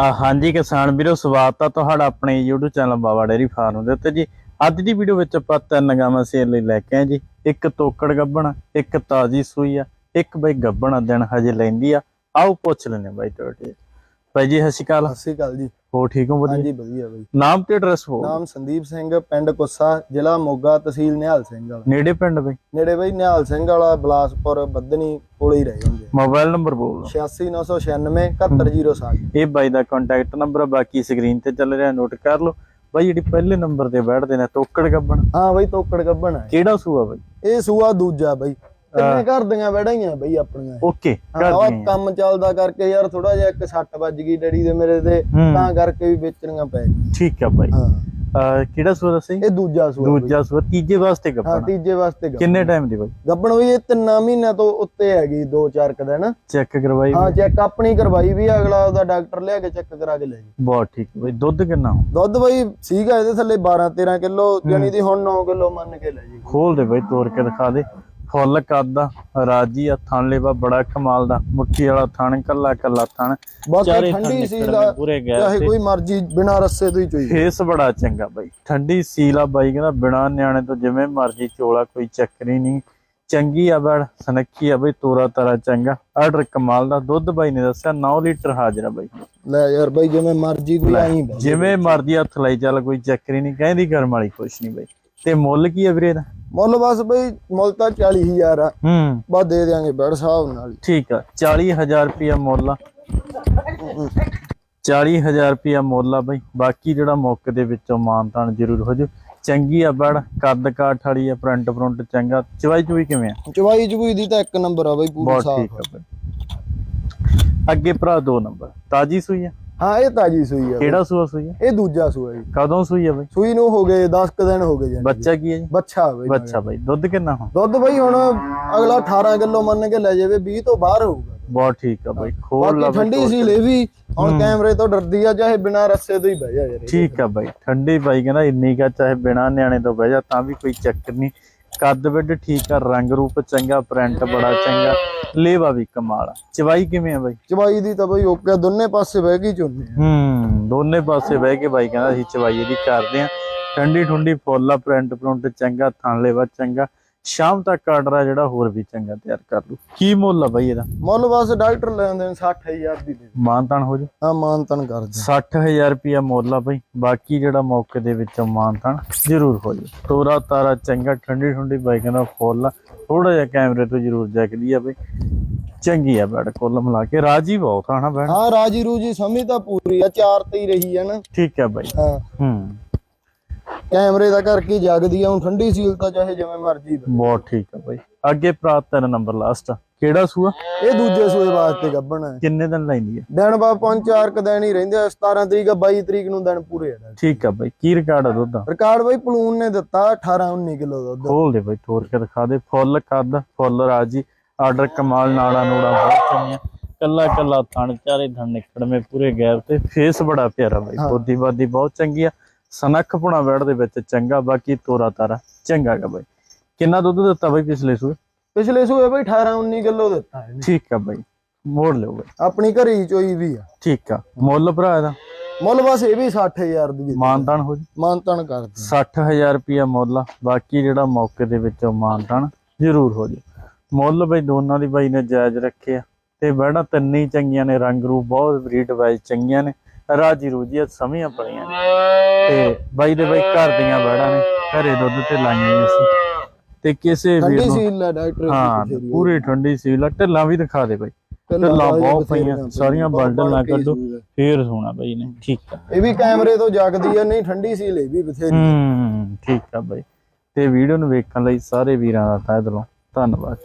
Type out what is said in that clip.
ਆ, ਹਾਂਜੀ ਕਿਸਾਨ ਵੀਰੋ, ਸਵਾਗਤ ਆ ਤੁਹਾਡਾ ਆਪਣੇ YouTube channel Baba dairy farm ਦੇ ਉੱਤੇ ਜੀ। ਅੱਜ ਦੀ ਵੀਡੀਓ ਵਿੱਚ ਆਪਾਂ ਤਿੰਨ ਗਾਵਾਂ ਸੇਲ ਲਈ ਲੈ ਕੇ ਆਏ ਜੀ। ਇੱਕ ਤੋਕੜ ਗੱਬਣ, ਇੱਕ ਤਾਜੀ ਸੂਈ ਆ, ਇੱਕ ਬਈ ਗੱਬਣ ਦਿਨ ਹਜੇ ਲੈਂਦੀ ਆ। ਆਓ ਪੁੱਛ ਲੈਨੇ ਬਾਈ ਤੁਹਾਡੇ। ਬਾਈ ਜੀ ਸਤਿ ਸ਼੍ਰੀ ਅਕਾਲ। ਸਤਿ ਸ਼੍ਰੀ ਅਕਾਲ ਜੀ। ਹੋ ਠੀਕ ਹੋ ਵਧੀਆ? ਹਾਂਜੀ ਵਧੀਆ ਬਾਈ। ਨਾਮ ਤੇ ਐਡਰੈਸ ਹੋ ਨਾਮ ਸੰਦੀਪ ਸਿੰਘ ਪਿੰਡ ਕੁੱਸਾ ਜ਼ਿਲ੍ਹਾ ਮੋਗਾ ਤਹਿਸੀਲ ਨਿਹਾਲ ਸਿੰਘ ਵਾਲਾ। ਨੇੜੇ ਪਿੰਡ ਬਈ? ਨੇੜੇ ਬਾਈ ਨਿਹਾਲ ਸਿੰਘ ਵਾਲਾ ਬਲਾਸਪੁਰ ਬੱਦਨੀ ਕੋਲੇ ਹੀ ਰਹਿ ਜਾਂਦੇ ਮੋਬਾਈਲ ਨੰਬਰ ਬੋਲ। 86996 71060 ਇਹ ਬਾਈ ਦਾ ਕੰਟੈਕਟ ਨੰਬਰ ਬਾਕੀ ਸਕਰੀਨ ਤੇ ਚੱਲ ਰਿਹਾ ਨੋਟ ਕਰ ਲਓ। ਬਾਈ ਜਿਹੜੀ ਪਹਿਲੇ ਨੰਬਰ ਤੇ ਬੈਠਦੇ ਨੇ ਤੋਕੜ ਗੱਬਣ। ਹਾਂ ਬਾਈ ਤੋਕੜ ਗੱਬਣ ਹੈ ਕਿਹੜਾ ਸੂਆ ਬਾਈ? ਇਹ ਸੂਆ ਦੂਜਾ ਬਾਈ। ਤਿੰਨੇ ਘਰ ਦੀਆਂ ਵੜਾਈਆਂ ਬਾਈ ਆਪਣੀਆਂ ਓਕੇ ਹਾਂ ਉਹ ਦਈਏ ਕੰਮ ਚੱਲਦਾ ਕਰਕੇ ਯਾਰ ਥੋੜਾ ਜਿਹਾ ਇੱਕ ਸੱਟ ਵੱਜ ਗਈ ਡੈਡੀ ਦੇ ਮੇਰੇ ਤੇ ਹੂੰ। ਤਾਂ ਕਰਕੇ ਵੀ ਵੇਚਣੀਆਂ ਪੈ ਗਈਆਂ। ਠੀਕ ਆ ਬਾਈ। ਹਾਂ। ਕਿਹੜਾ ਸੂਆ ਦੱਸੀ ਇਹ ਦੂਜਾ ਸੂਆ। ਦੂਜਾ ਸੂਆ ਤੀਜੇ ਵਾਸਤੇ ਹਾਂ ਗੱਬਣ। ਤੀਜੇ ਵਾਸਤੇ ਗੱਬਣ। ਕਿੰਨੇ ਟਾਈਮ ਦੀ ਬਾਈ? ਗੱਬਣ ਵੀ ਇਹ ਤਿੰਨਾਂ ਮਹੀਨਿਆਂ ਤੋਂ ਉੱਤੇ ਹੈਗੀ ਦੋ ਚਾਰ ਕੁ ਦਿਨ। ਚੈੱਕ ਕਰਵਾਈ ਹਾਂ ਚੈੱਕ ਆਪਣੀ ਕਰਵਾਈ ਵੀ ਅਗਲਾ ਉਹਦਾ ਡਾਕਟਰ ਲਿਆ ਕੇ ਚੈੱਕ ਕਰਾ ਕੇ ਲੈ ਜੀ ਬਹੁਤ ਠੀਕ ਬਾਈ। ਦੁੱਧ ਕਿੰਨਾ ਦੁੱਧ ਬਈ ਸੀਗਾ ਇਹਦੇ ਥੱਲੇ 12 13 ਕਿਲੋ ਜਾਨੀ ਦੀ ਹੁਣ 9 ਕਿਲੋ ਮੰਨ ਕੇ ਲੈ ਜੀ। ਖੋਲ ਦੇ ਬਾਈ ਤੋੜ ਕੇ ਦਿਖਾ ਦੇ। ਫੁੱਲ ਕੱਦ ਰਾਜੀ ਆ ਥਣ ਲੈਵਾ ਬੜਾ ਕਮਾਲ ਦਾ ਮੁੱਠੀ ਵਾਲਾ ਥਣ ਕੱਲਾ ਕੱਲਾ ਥਣ। ਬਾਕੀ ਠੰਡੀ ਸੀ ਨਿਕਲਣੇ ਲਾ ਪੂਰੇ ਗੈਰ ਚਾਹੇ ਕੋਈ ਮਰਜ਼ੀ ਬਿਨਾ ਰੱਸੇ ਤੋਂ ਹੀ ਚੋਈ ਫੇਸ ਬੜਾ ਚੰਗਾ ਬਾਈ। ਠੰਡੀ ਸੀਲ ਆ ਬਾਈ ਕਹਿੰਦਾ ਬਿਨਾ ਨਿਆਣੇ ਤੋਂ ਜਿਵੇਂ ਮਰਜ਼ੀ ਚੋਲਾ ਕੋਈ ਚੱਕਰ ਹੀ ਨਹੀਂ। ਚੰਗੀ ਆ ਬੜ ਸਨੱਖੀ ਆ ਬਈ ਤੋਰਾ ਤਾਰਾ ਚੰਗਾ। ਆਰਡਰ ਕਮਾਲ ਦਾ ਦੁੱਧ ਬਾਈ ਨੇ ਦੱਸਿਆ 9 ਲੀਟਰ ਹਾਜ਼ਰ ਆ ਬਾਈ। ਲੈ ਯਾਰ ਬਈ ਜਿਵੇਂ ਮਰਜ਼ੀ ਕੋਈ ਆਈ ਜਿਵੇਂ ਮਰਜ਼ੀ ਹੱਥ ਲਾਈ ਚੱਲ ਕੋਈ ਚੱਕਰ ਹੀ ਨਹੀਂ ਕਹਿੰਦੀ ਕਰਮ ਵਾਲੀ ਕੁਛ ਨਹੀਂ ਬਾਈ। ਤੇ ਮੁੱਲ ਕੀ ਆ ਵੀਰੇ ਇਹਦਾ? ਮੁੱਲ ਬਸ ਬਈ ਮੁੱਲ ਤਾਂ 40000 ਆ। ਹੂੰ। ਬਸ ਦੇ ਦਿਆਂਗੇ ਬੜ ਸਾਹਿਬ ਨਾਲ। ਠੀਕ ਆ 40000 ਰੁਪਿਆ ਮੁੱਲ ਆ। 40000 ਰੁਪਿਆ ਮੁੱਲ ਆ ਬਈ। ਬਾਕੀ ਜਿਹੜਾ ਮੁੱਕ ਦੇ ਵਿੱਚੋਂ ਮਾਨਤਾਨ ਜ਼ਰੂਰ ਹੋ ਜੂ ਚੰਗੀ ਆ ਬੜ ਕੱਦ ਕਾਠ ਵਾਲੀ ਆ ਫਰੰਟ ਫਰੰਟ ਚੰਗਾ। ਚਵਾਈ ਚੁਈ ਕਿਵੇਂ ਆ? ਚਵਾਈ ਚਬੂਈ ਦੀ ਤਾਂ ਇੱਕ ਨੰਬਰ ਆ ਬਈ ਪੂਰੀ ਬਹੁਤ ਸਾਫ਼ ਠੀਕ ਆ ਬਈ। ਅੱਗੇ ਭਰਾ ਦੋ ਨੰਬਰ ਤਾਜੀ ਸੂਈ ਆ? ਹਾਂ ਇਹ ਤਾਜੀ ਸੂਈ ਆ ਬਈ। ਕਿਹੜਾ ਸੂਆ ਸੂਈ ਆ? ਇਹ ਦੂਜਾ ਸੂਆ ਜੀ। ਕਦੋਂ ਸੂਈ ਆ ਬਈ? ਸੂਈ ਨੂੰ ਹੋ ਗਏ 10 ਕ ਦਿਨ ਹੋ ਗਏ ਜੀ। ਬੱਚਾ ਕੀ ਹੈ ਜੀ? ਬੱਚਾ ਬਈ। ਬੱਚਾ ਬਈ। ਦੁੱਧ ਕਿੰਨਾ ਹੋ ਦੁੱਧ ਬਈ ਹੁਣ ਅਗਲਾ 18 ਕਿਲੋ ਮੰਨ ਕੇ ਲੈ ਜਾਵੇ 20 ਤੋਂ ਬਾਹਰ ਹੋਊਗਾ। ਬਹੁਤ ਠੀਕ ਆ ਬਈ। ਖੋਲ ਲਾ ਬਾਕੀ ਬਈ ਠੰਡੀ ਸੀ ਲੈ ਵੀ ਹੁਣ ਕੈਮਰੇ ਤੋਂ ਡਰਦੀ ਆ ਚਾਹੇ ਬਿਨਾ ਰੱਸੇ ਤੋਂ ਹੀ ਬਹਿ ਜਾ ਯਾਰ। ਇਹ। ਠੀਕ ਆ ਬਾਈ। ਠੰਡੀ ਬਾਈ ਕਹਿੰਦਾ ਇੰਨੀ ਕਾ ਚਾਹੇ ਬਿਨਾ ਨਿਆਣੇ ਤੋਂ ਬਹਿ ਜਾ ਤਾਂ ਵੀ ਕੋਈ ਚੱਕਰ ਨਹੀਂ। ਕੱਦ ਵਿੱਡ ਠੀਕ ਆ ਰੰਗ ਰੂਪ ਚੰਗਾ ਪ੍ਰਿੰਟ ਬੜਾ ਚੰਗਾ ਲੇਵਾ ਵੀ ਕਮਾਲ ਆ। ਚਵਾਈ ਕਿਵੇਂ ਆ ਬਾਈ? ਚਵਾਈ ਦੀ ਤਾਂ ਬਈ ਓਕੇ ਦੋਨੇ ਪਾਸੇ ਬਹਿ ਗਈ ਚੁੰਨੇ ਹੂੰ ਦੋਨੇ ਪਾਸੇ ਬਹਿ ਕੇ ਬਾਈ ਕਹਿੰਦਾ ਅਸੀਂ ਚਵਾਈ ਇਹਦੀ ਕਰਦੇ ਆ। ਠੰਡੀ ਠੁੰਡੀ ਫੁੱਲ ਆ ਪ੍ਰਿੰਟ ਪ੍ਰਿੰਟ ਚੰਗਾ ਥਣ ਲੇਵਾ ਚੰਗਾ। ਸ਼ਾਮ ਤੱਕ ਆਰਡਰ ਆ ਜਿਹੜਾ ਹੋਰ ਵੀ ਚੰਗਾ ਤਿਆਰ ਕਰ ਲੂ ਕੀ ਮੁੱਲ ਆ ਬਾਈ ਇਹਦਾ? ਮੁੱਲ ਬਸ ਡਾਕਟਰ ਲੈਂਦੇ ਨੇ 60000 ਦੀ ਦੇ ਮਾਨਤਾਨ ਹੋ ਜਾ ਹਾਂ ਮਾਨ ਤਨ ਕਰ ਦੇ 60000 ਰੁਪਿਆ ਮੁੱਲ ਆ ਬਈ। ਬਾਕੀ ਜਿਹੜਾ ਮੌਕੇ ਦੇ ਵਿੱਚੋਂ ਮਾਨਤਾਨ ਜ਼ਰੂਰ ਹੋ ਜੇ ਤੋਰਾ ਤਾਰਾ ਚੰਗਾ ਠੰਡੀ ਠੰਡੀ ਬਾਈ ਕਹਿੰਦਾ ਫੁੱਲ ਥੋੜਾ ਜਿਹਾ ਕੈਮਰੇ ਤੋਂ ਜ਼ਰੂਰ ਜਗਦੀ ਆ ਬਈ। ਚੰਗੀ ਆ ਬੈਡ ਕੁੱਲ ਮਿਲਾ ਕੇ। ਰਾਜੀ ਬਹੁਤ ਆ ਨਾ ਬੈਡ। ਹਾਂ ਰਾਜੀ ਰੂਜੀ ਸਮਝ ਤਾਂ ਪੂਰੀ ਆ ਚਾਰ ਤੇ ਹੀ ਰਹੀ ਆ ਨਾ। ਠੀਕ ਆ ਬਾਈ। ਹਾਂ। ਹੂੰ। ਕੈਮਰੇ ਦਾ ਕਰਕੇ ਜਗਦੀ ਆ ਹੁਣ ਠੰਡੀ ਸੀਲ ਤਾਂ ਚਾਹੇ ਜਿਵੇਂ ਮਰਜ਼ੀ ਬਹਿ। ਬਹੁਤ ਠੀਕ ਆ ਬਾਈ। ਅੱਗੇ ਪ੍ਰਾਤ ਤਿੰਨ ਨੰਬਰ ਲਾਸਟ ਕਿਹੜਾ ਸੂਆ? ਇਹ ਦੂਜੇ ਸੂਏ ਵਾਸਤੇ ਗੱਬਣ ਹੈ ਕਿੰਨੇ ਦਿਨ ਲੈਂਦੀ ਆ? ਦਿਨ ਬਾ ਪੰਜ ਚਾਰ ਕ ਦਿਨ ਹੀ ਰਹਿੰਦੇ ਆ 17 ਤਰੀਕ ਆ 22 ਤਰੀਕ ਨੂੰ ਦਿਨ ਪੂਰੇ ਆ। ਠੀਕ ਆ ਬਾਈ। ਕੀ ਰਿਕਾਰਡ ਆ ਦੁੱਧ ਦਾ? ਰਿਕਾਰਡ ਬਈ ਪਲੂਨ ਨੇ ਦਿੱਤਾ 18 19 ਕਿਲੋ ਦੁੱਧ। ਖੋਲ ਦੇ ਬਾਈ ਤੋੜ ਕੇ ਦਿਖਾ ਦੇ। ਫੁੱਲ ਕੱਦ ਫੁੱਲ ਰਾਜੀ। ਆਰਡਰ ਕਮਾਲ ਨਾੜਾ ਨੂੜਾ ਬਹੁਤ ਚੰਗੀਆਂ। ਕੱਲਾ ਕੱਲਾ ਥਣ ਚਾਰੇ ਥਣ ਨਿਕੜਵੇਂ ਪੂਰੇ ਗੈਰ ਤੇ। ਫੇਸ ਬੜਾ ਪਿਆਰਾ ਬਾਈ। ਬੋਦੀ ਬਾਦੀ ਬਹੁਤ ਚੰਗੀ ਆ। ਸਨੱਖ ਪੁਣਾ ਵੜ ਦੇ ਵਿੱਚ ਚੰਗਾ ਬਾਕੀ ਤੋਰਾ ਤਾਰਾ ਚੰਗਾ ਗਾ ਬਾਈ। ਕਿੰਨਾ ਦੁੱਧ ਦਿੱਤਾ ਬਾਈ ਪਿਛਲੇ ਸੂਏ? ਪਿਛਲੇ ਸੂਏ ਬਈ 18 19 ਕਿਲੋ ਦਿੱਤਾ ਇਹਨੇ। ਠੀਕ ਆ ਬਾਈ ਮੋੜ ਲਿਓ ਬਾਈ। ਆਪਣੀ ਘਰੀ ਹੀ ਚੋਈ ਵੀ ਆ। ਠੀਕ ਆ ਮੁੱਲ ਭਰਾ ਇਹਦਾ? ਮੁੱਲ ਬਸ ਇਹ ਵੀ 60000 ਦੀ ਮਾਨਤਾਨ ਹੋ ਜੀ? ਮਾਨਤਨ ਕਰਦੇ 60000 ਰੁਪਿਆ ਮੁੱਲ ਆ ਬਾਕੀ ਜਿਹੜਾ ਮੌਕੇ ਦੇ ਵਿੱਚੋਂ ਮਾਨਤਾਨ ਜ਼ਰੂਰ ਹੋ ਜੇ। ਮੁੱਲ ਬਈ ਦੋਨਾਂ ਦੀ ਬਾਈ ਨੇ ਜਾਇਜ਼ ਰੱਖਿਆ ਤੇ ਬੜਾ ਤਿੰਨੇ ਚੰਗੀਆਂ ਨੇ ਰੰਗ ਰੂਪ ਬਹੁਤ ਬਰੀਡ ਵਾਈਜ਼ ਚੰਗੀਆਂ ਨੇ। ਰਾਜੀ ਰੂਜੀਆਂ ਸਮੀਆਂ ਪੜੀਆਂ ਨੇ। ਤੇ ਬਾਈ ਦੇ ਬਾਈ ਘਰ ਦੀਆਂ ਬੈੜਾਂ ਨੇ ਘਰੇ ਦੁੱਧ ਤੇ ਲਾਈਆਂ ਸੀ। ਤੇ ਕਿਸੇ ਵੀਰ ਠੰਡੀ ਸੀਲ ਲੈ ਡਾਕਟਰ ਹਾਂ ਪੂਰੀ ਠੰਡੀ ਸੀ ਲਾ ਢਿੱਲਾਂ ਵੀ ਦਿਖਾ ਦੇ ਬਾਈ। ਢਿੱਲਾਂ ਬਹੁਤ ਪਈਆਂ ਸਾਰੀਆਂ ਬਲਡਲ ਨਾ ਕੱਢੋ ਫੇਰ ਸੋਣਾ ਬਾਈ ਨੇ ਠੀਕ ਆ। ਇਹ ਵੀ ਕੈਮਰੇ ਤੋਂ ਜਗਦੀ ਆ ਨਹੀਂ ਠੰਡੀ ਸੀਲ ਇਹ ਵੀ ਬਥੇਰੀ ਹੂੰ ਠੀਕ ਆ ਬਾਈ। ਤੇ ਵੀਡੀਓ ਨੂੰ ਵੇਖਣ ਲਈ ਸਾਰੇ ਵੀਰਾਂ ਦਾ ਤਹਿ ਦਿਲੋਂ ਧੰਨਵਾਦ।